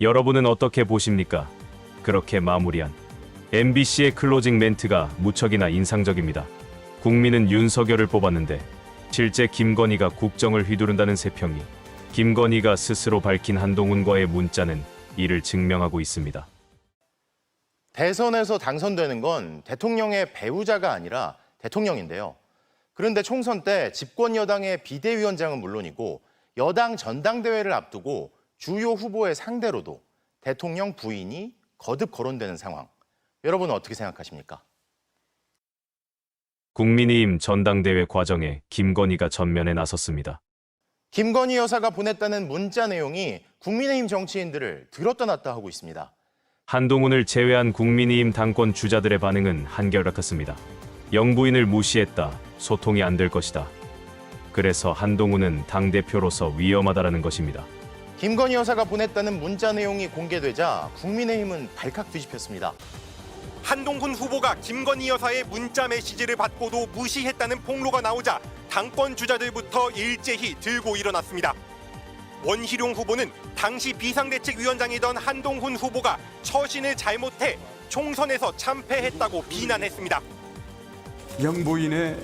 여러분은 어떻게 보십니까? 그렇게 마무리한 MBC의 클로징 멘트가 무척이나 인상적입니다. 국민은 윤석열을 뽑았는데 실제 김건희가 국정을 휘두른다는 세평이 김건희가 스스로 밝힌 한동훈과의 문자는 이를 증명하고 있습니다. 대선에서 당선되는 건 대통령의 배우자가 아니라 대통령인데요. 그런데 총선 때 집권 여당의 비대위원장은 물론이고 여당 전당대회를 앞두고 주요 후보의 상대로도 대통령 부인이 거듭 거론되는 상황. 여러분은 어떻게 생각하십니까? 국민의힘 전당대회 과정에 김건희가 전면에 나섰습니다. 김건희 여사가 보냈다는 문자 내용이 국민의힘 정치인들을 들었다 놨다 하고 있습니다. 한동훈을 제외한 국민의힘 당권 주자들의 반응은 한결같았습니다. 영부인을 무시했다. 소통이 안 될 것이다. 그래서 한동훈은 당대표로서 위험하다라는 것입니다. 김건희 여사가 보냈다는 문자 내용이 공개되자 국민의힘은 발칵 뒤집혔습니다. 한동훈 후보가 김건희 여사의 문자 메시지를 받고도 무시했다는 폭로가 나오자 당권 주자들부터 일제히 들고 일어났습니다. 원희룡 후보는 당시 비상대책위원장이던 한동훈 후보가 처신을 잘못해 총선에서 참패했다고 비난했습니다. 영부인의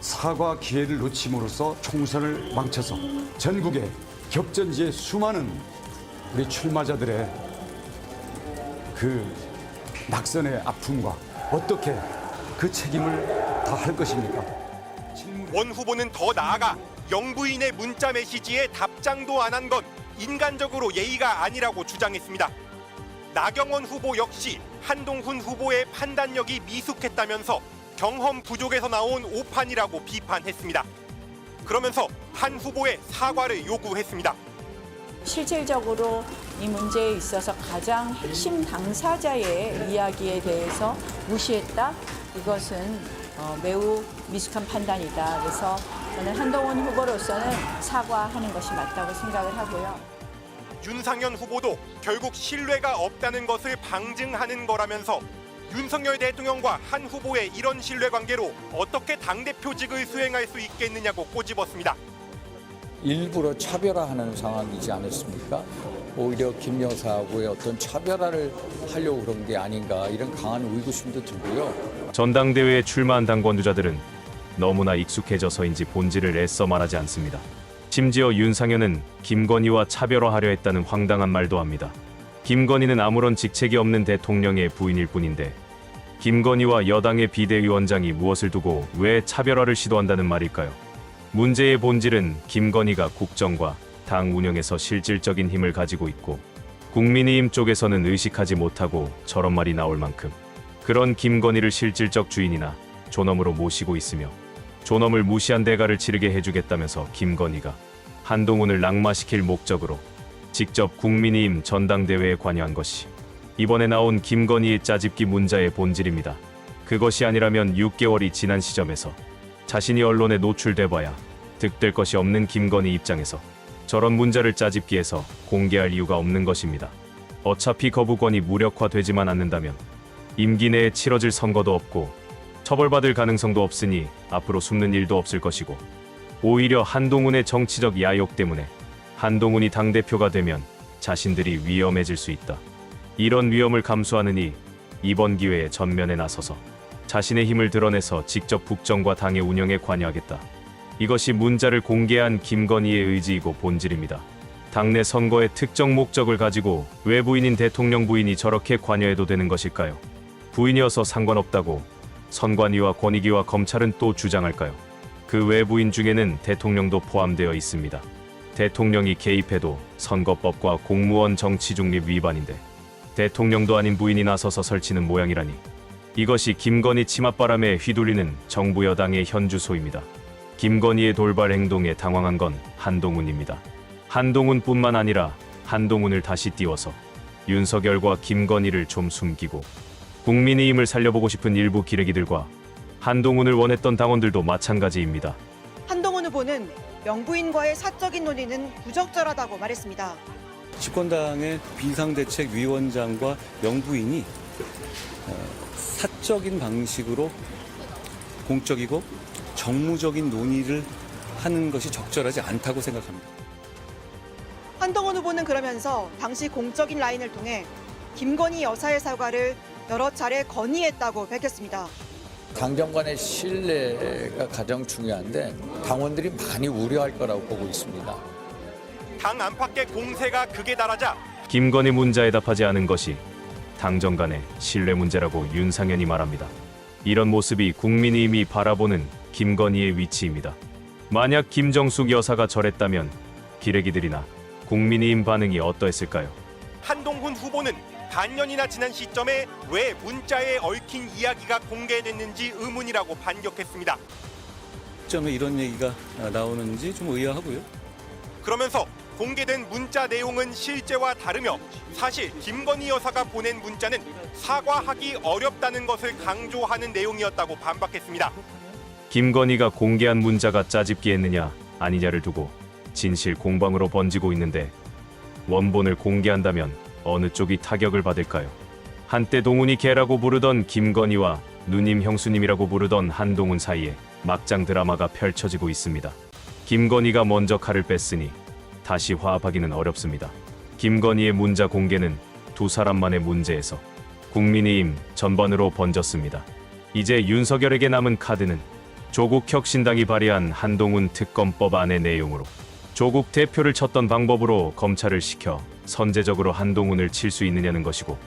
사과 기회를 놓침으로써 총선을 망쳐서 전국의 격전지의 수많은 우리 출마자들의 그 낙선의 아픔과 어떻게 그 책임을 다할 것입니까? 원 후보는 더 나아가 영부인의 문자 메시지에 답장도 안 한 건 인간적으로 예의가 아니라고 주장했습니다. 나경원 후보 역시 한동훈 후보의 판단력이 미숙했다면서 경험 부족에서 나온 오판이라고 비판했습니다. 그러면서 한 후보의 사과를 요구했습니다. 실질적으로 이 문제에 있어서 가장 핵심 당사자의 이야기에 대해서 무시했다. 이것은 어, 매우 미숙한 판단이다. 그래서 저는 한동훈 후보로서는 사과하는 것이 맞다고 생각을 하고요. 윤상현 후보도 결국 신뢰가 없다는 것을 방증하는 거라면서 윤석열 대통령과 한 후보의 이런 신뢰 관계로 어떻게 당대표직을 수행할 수 있겠느냐고 꼬집었습니다. 일부러 차별화하는 상황이지 않았습니까? 오히려 김 여사하고의 어떤 차별화를 하려고 그런 게 아닌가 이런 강한 의구심도 들고요. 전당대회에 출마한 당권주자들은 너무나 익숙해져서인지 본질을 애써 말하지 않습니다. 심지어 윤상현은 김건희와 차별화하려 했다는 황당한 말도 합니다. 김건희는 아무런 직책이 없는 대통령의 부인일 뿐인데 김건희와 여당의 비대위원장이 무엇을 두고 왜 차별화를 시도한다는 말일까요? 문제의 본질은 김건희가 국정과 당 운영에서 실질적인 힘을 가지고 있고 국민의힘 쪽에서는 의식하지 못하고 저런 말이 나올 만큼 그런 김건희를 실질적 주인이나 존엄으로 모시고 있으며 존엄을 무시한 대가를 치르게 해주겠다면서 김건희가 한동훈을 낙마시킬 목적으로 직접 국민의힘 전당대회에 관여한 것이 이번에 나온 김건희의 짜집기 문자의 본질입니다. 그것이 아니라면 6개월이 지난 시점에서 자신이 언론에 노출돼봐야 득될 것이 없는 김건희 입장에서 저런 문자를 짜집기해서 공개할 이유가 없는 것입니다. 어차피 거부권이 무력화되지만 않는다면 임기 내에 치러질 선거도 없고 처벌받을 가능성도 없으니 앞으로 숨는 일도 없을 것이고 오히려 한동훈의 정치적 야욕 때문에 한동훈이 당대표가 되면 자신들이 위험해질 수 있다. 이런 위험을 감수하느니 이번 기회에 전면에 나서서 자신의 힘을 드러내서 직접 국정과 당의 운영에 관여하겠다. 이것이 문자를 공개한 김건희의 의지이고 본질입니다. 당내 선거의 특정 목적을 가지고 외부인인 대통령 부인이 저렇게 관여해도 되는 것일까요? 부인이어서 상관없다고 선관위와 권익위와 검찰은 또 주장할까요? 그 외부인 중에는 대통령도 포함되어 있습니다. 대통령이 개입해도 선거법과 공무원 정치 중립 위반인데 대통령도 아닌 부인이 나서서 설치는 모양이라니 이것이 김건희 치맛바람에 휘둘리는 정부 여당의 현주소입니다. 김건희의 돌발 행동에 당황한 건 한동훈입니다. 한동훈뿐만 아니라 한동훈을 다시 띄워서 윤석열과 김건희를 좀 숨기고 국민의 힘을 살려보고 싶은 일부 기레기들과 한동훈을 원했던 당원들도 마찬가지입니다. 한동훈 후보는 영부인과의 사적인 논의는 부적절하다고 말했습니다. 집권당의 비상대책위원장과 영부인이 어, 사적인 방식으로 공적이고 정무적인 논의를 하는 것이 적절하지 않다고 생각합니다. 한동훈 후보는 그러면서 당시 공적인 라인을 통해 김건희 여사의 사과를 여러 차례 건의했다고 밝혔습니다. 당정 간의 신뢰가 가장 중요한데 당원들이 많이 우려할 거라고 보고 있습니다. 당 안팎의 공세가 극에 달하자 김건희 문자에 답하지 않은 것이 당정 간의 신뢰 문제라고 윤상현이 말합니다. 이런 모습이 국민의힘이 바라보는 김건희의 위치입니다. 만약 김정숙 여사가 저랬다면 기레기들이나 국민의힘 반응이 어떠했을까요? 한동훈 후보는 반년이나 지난 시점에 왜 문자에 얽힌 이야기가 공개됐는지 의문이라고 반격했습니다. 점에 이런 얘기가 나오는지 좀 의아하고요. 그러면서 공개된 문자 내용은 실제와 다르며 사실 김건희 여사가 보낸 문자는 사과하기 어렵다는 것을 강조하는 내용이었다고 반박했습니다. 김건희가 공개한 문자가 짜집기 했느냐 아니냐를 두고 진실 공방으로 번지고 있는데 원본을 공개한다면 어느 쪽이 타격을 받을까요? 한때 동훈이 개라고 부르던 김건희와 누님 형수님이라고 부르던 한동훈 사이에 막장 드라마가 펼쳐지고 있습니다. 김건희가 먼저 칼을 뺐으니 다시 화합하기는 어렵습니다. 김건희의 문자 공개는 두 사람만의 문제에서 국민의힘 전반으로 번졌습니다. 이제 윤석열에게 남은 카드는 조국 혁신당이 발의한 한동훈 특검법 안의 내용으로 조국 대표를 쳤던 방법으로 검찰을 시켜 선제적으로 한동훈을 칠 수 있느냐는 것이고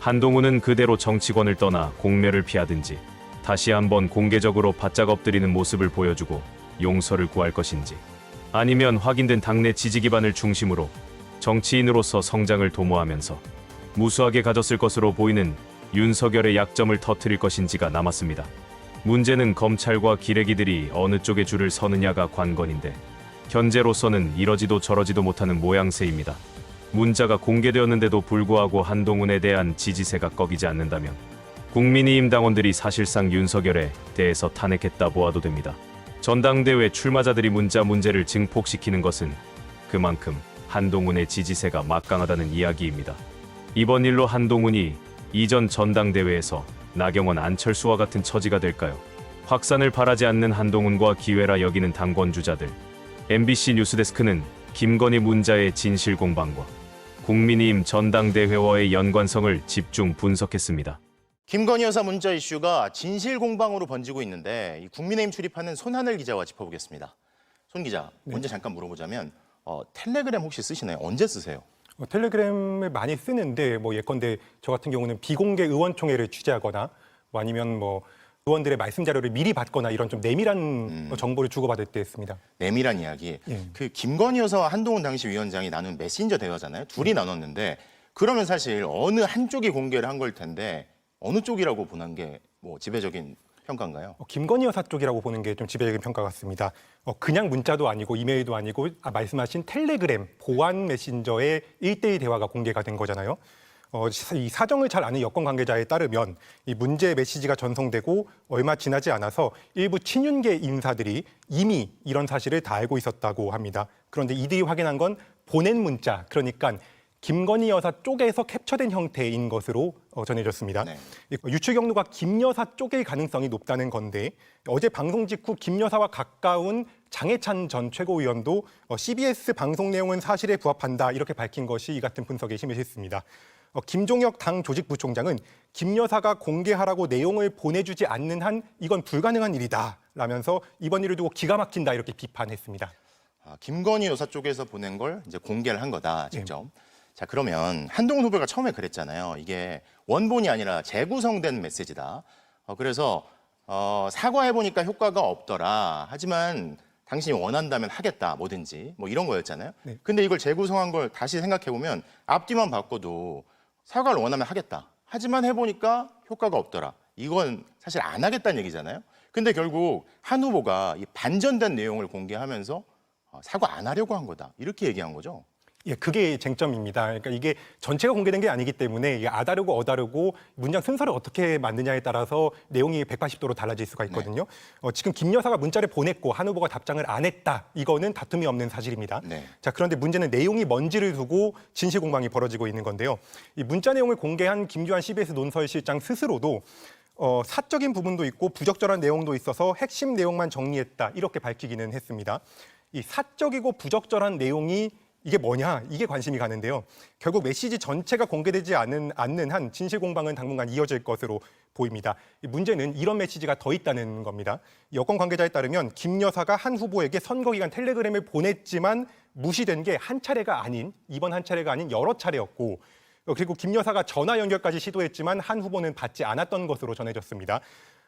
한동훈은 그대로 정치권을 떠나 공멸을 피하든지 다시 한번 공개적으로 바짝 엎드리는 모습을 보여주고 용서를 구할 것인지 아니면 확인된 당내 지지 기반을 중심으로 정치인으로서 성장을 도모하면서 무수하게 가졌을 것으로 보이는 윤석열의 약점을 터뜨릴 것인지가 남았습니다. 문제는 검찰과 기레기들이 어느 쪽에 줄을 서느냐가 관건인데 현재로서는 이러지도 저러지도 못하는 모양새입니다. 문자가 공개되었는데도 불구하고 한동훈에 대한 지지세가 꺾이지 않는다면 국민의힘 당원들이 사실상 윤석열에 대해서 탄핵했다 보아도 됩니다. 전당대회 출마자들이 문자 문제를 증폭시키는 것은 그만큼 한동훈의 지지세가 막강하다는 이야기입니다. 이번 일로 한동훈이 이전 전당대회에서 나경원 안철수와 같은 처지가 될까요? 확산을 바라지 않는 한동훈과 기회라 여기는 당권 주자들. MBC 뉴스데스크는 김건희 문자의 진실 공방과 국민의힘 전당대회와의 연관성을 집중 분석했습니다. 김건희 여사 문자 이슈가 진실 공방으로 번지고 있는데 이 국민의힘 출입하는 손하늘 기자와 짚어보겠습니다. 손 기자, 먼저 잠깐 물어보자면 어, 텔레그램 혹시 쓰시나요? 언제 쓰세요? 어, 텔레그램을 많이 쓰는데 뭐 예컨대 저 같은 경우는 비공개 의원총회를 취재하거나 뭐 아니면 뭐 의원들의 말씀 자료를 미리 받거나 이런 좀 내밀한 어, 정보를 주고받을 때 했습니다. 내밀한 이야기. 예. 그 김건희 여사와 한동훈 당시 위원장이 나눈 메신저 대화잖아요. 둘이 나눴는데 그러면 사실 어느 한쪽이 공개를 한 걸 텐데 어느 쪽이라고 보는 게 뭐 지배적인 평가인가요? 어, 김건희 여사 쪽이라고 보는 게 좀 지배적인 평가 같습니다. 어, 그냥 문자도 아니고 이메일도 아니고 아, 말씀하신 텔레그램 보안 메신저의 일대일 대화가 공개가 된 거잖아요. 어, 이 사정을 잘 아는 여권 관계자에 따르면 이 문제 메시지가 전송되고 얼마 지나지 않아서 일부 친윤계 인사들이 이미 이런 사실을 다 알고 있었다고 합니다. 그런데 이들이 확인한 건 보낸 문자, 그러니까 김건희 여사 쪽에서 캡처된 형태인 것으로 어, 전해졌습니다. 네. 이 유출 경로가 김 여사 쪽일 가능성이 높다는 건데 어제 방송 직후 김 여사와 가까운 장해찬 전 최고위원도 어, CBS 방송 내용은 사실에 부합한다 이렇게 밝힌 것이 이 같은 분석에 힘을 싣습니다. 어, 김종혁 당 조직부총장은 김 여사가 공개하라고 내용을 보내주지 않는 한 이건 불가능한 일이다 라면서 이번 일을 두고 기가 막힌다 이렇게 비판했습니다. 아, 김건희 여사 쪽에서 보낸 걸 이제 공개를 한 거다 직접. 자 그러면 한동훈 후보가 처음에 그랬잖아요. 이게 원본이 아니라 재구성된 메시지다. 어, 그래서 어, 사과해 보니까 효과가 없더라. 하지만 당신이 원한다면 하겠다 뭐든지 뭐 이런 거였잖아요. 네. 근데 이걸 재구성한 걸 다시 생각해 보면 앞뒤만 바꿔도 사과를 원하면 하겠다. 하지만 해보니까 효과가 없더라. 이건 사실 안 하겠다는 얘기잖아요. 근데 결국 한 후보가 이 반전된 내용을 공개하면서 어, 사과 안 하려고 한 거다. 이렇게 얘기한 거죠. 예, 그게 쟁점입니다. 그러니까 이게 전체가 공개된 게 아니기 때문에 아다르고 어다르고 문장 순서를 어떻게 만드냐에 따라서 내용이 180도로 달라질 수가 있거든요. 어, 지금 김 여사가 문자를 보냈고 한 후보가 답장을 안 했다. 이거는 다툼이 없는 사실입니다. 네. 자, 그런데 문제는 내용이 뭔지를 두고 진실 공방이 벌어지고 있는 건데요. 이 문자 내용을 공개한 김주환 CBS 논설실장 스스로도 어, 사적인 부분도 있고 부적절한 내용도 있어서 핵심 내용만 정리했다 이렇게 밝히기는 했습니다. 이 사적이고 부적절한 내용이 이게 뭐냐? 이게 관심이 가는데요. 결국 메시지 전체가 공개되지 않는, 않는 한 진실 공방은 당분간 이어질 것으로 보입니다. 이 문제는 이런 메시지가 더 있다는 겁니다. 여권 관계자에 따르면 김 여사가 한 후보에게 선거 기간 텔레그램을 보냈지만 무시된 게 한 차례가 아닌 이번 한 차례가 아닌 여러 차례였고 어, 그리고 김 여사가 전화 연결까지 시도했지만 한 후보는 받지 않았던 것으로 전해졌습니다.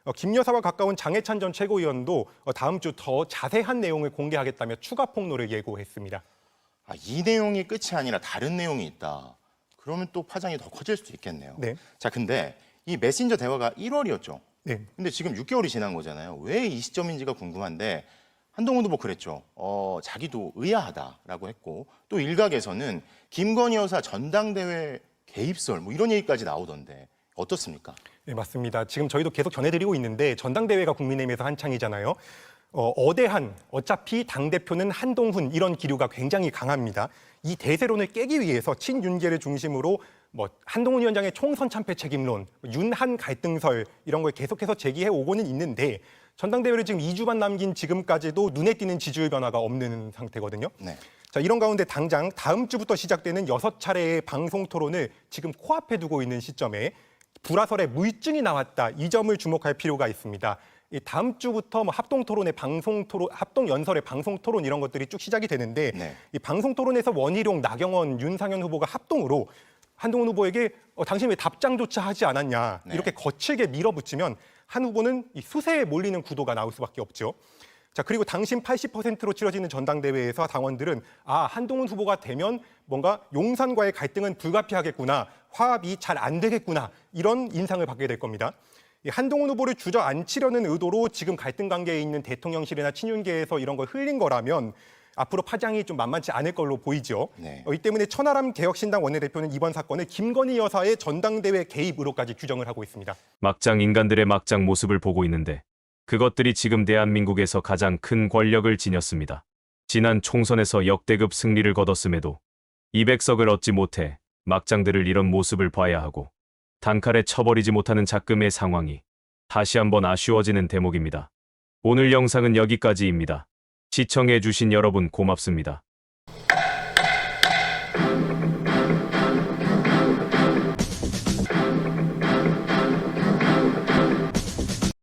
어, 김 여사와 가까운 장해찬 전 최고위원도 어, 다음 주 더 자세한 내용을 공개하겠다며 추가 폭로를 예고했습니다. 아, 이 내용이 끝이 아니라 다른 내용이 있다. 그러면 또 파장이 더 커질 수도 있겠네요. 네. 자, 근데 이 메신저 대화가 1월이었죠. 네. 근데 지금 6개월이 지난 거잖아요. 왜 이 시점인지가 궁금한데 한동훈 후보 그랬죠. 어, 자기도 의아하다라고 했고 또 일각에서는 김건희 여사 전당대회 개입설 뭐 이런 얘기까지 나오던데 어떻습니까? 네, 맞습니다. 지금 저희도 계속 전해드리고 있는데 전당대회가 국민의힘에서 한창이잖아요. 어, 어대한 어차피 당 대표는 한동훈 이런 기류가 굉장히 강합니다. 이 대세론을 깨기 위해서 친윤계를 중심으로 뭐 한동훈 위원장의 총선 참패 책임론, 윤한 갈등설 이런 걸 계속해서 제기해 오고는 있는데 전당대회를 지금 2주만 남긴 지금까지도 눈에 띄는 지지율 변화가 없는 상태거든요. 네. 자, 이런 가운데 당장 다음 주부터 시작되는 여섯 차례의 방송 토론을 지금 코앞에 두고 있는 시점에 불화설에 물증이 나왔다. 이 점을 주목할 필요가 있습니다. 이 다음 주부터 뭐 합동 토론의 방송 토론, 합동 연설의 방송 토론 이런 것들이 쭉 시작이 되는데 네. 이 방송 토론에서 원희룡, 나경원, 윤상현 후보가 합동으로 한동훈 후보에게 어, 당신 왜 답장조차 하지 않았냐 네. 이렇게 거칠게 밀어붙이면 한 후보는 이 수세에 몰리는 구도가 나올 수밖에 없죠. 자 그리고 당신 80%로 치러지는 전당대회에서 당원들은 아 한동훈 후보가 되면 뭔가 용산과의 갈등은 불가피하겠구나 화합이 잘 안 되겠구나 이런 인상을 받게 될 겁니다. 이 한동훈 후보를 주저앉히려는 의도로 지금 갈등 관계에 있는 대통령실이나 친윤계에서 이런 걸 흘린 거라면 앞으로 파장이 좀 만만치 않을 걸로 보이죠. 네. 어, 이 때문에 천하람 개혁신당 원내대표는 이번 사건을 김건희 여사의 전당대회 개입으로까지 규정을 하고 있습니다. 막장 인간들의 막장 모습을 보고 있는데 그것들이 지금 대한민국에서 가장 큰 권력을 지녔습니다. 지난 총선에서 역대급 승리를 거뒀음에도 200석을 얻지 못해 막장들을 이런 모습을 봐야 하고 단칼에 쳐버리지 못하는 작금의 상황이 다시 한번 아쉬워지는 대목입니다. 오늘 영상은 여기까지입니다. 시청해주신 여러분 고맙습니다.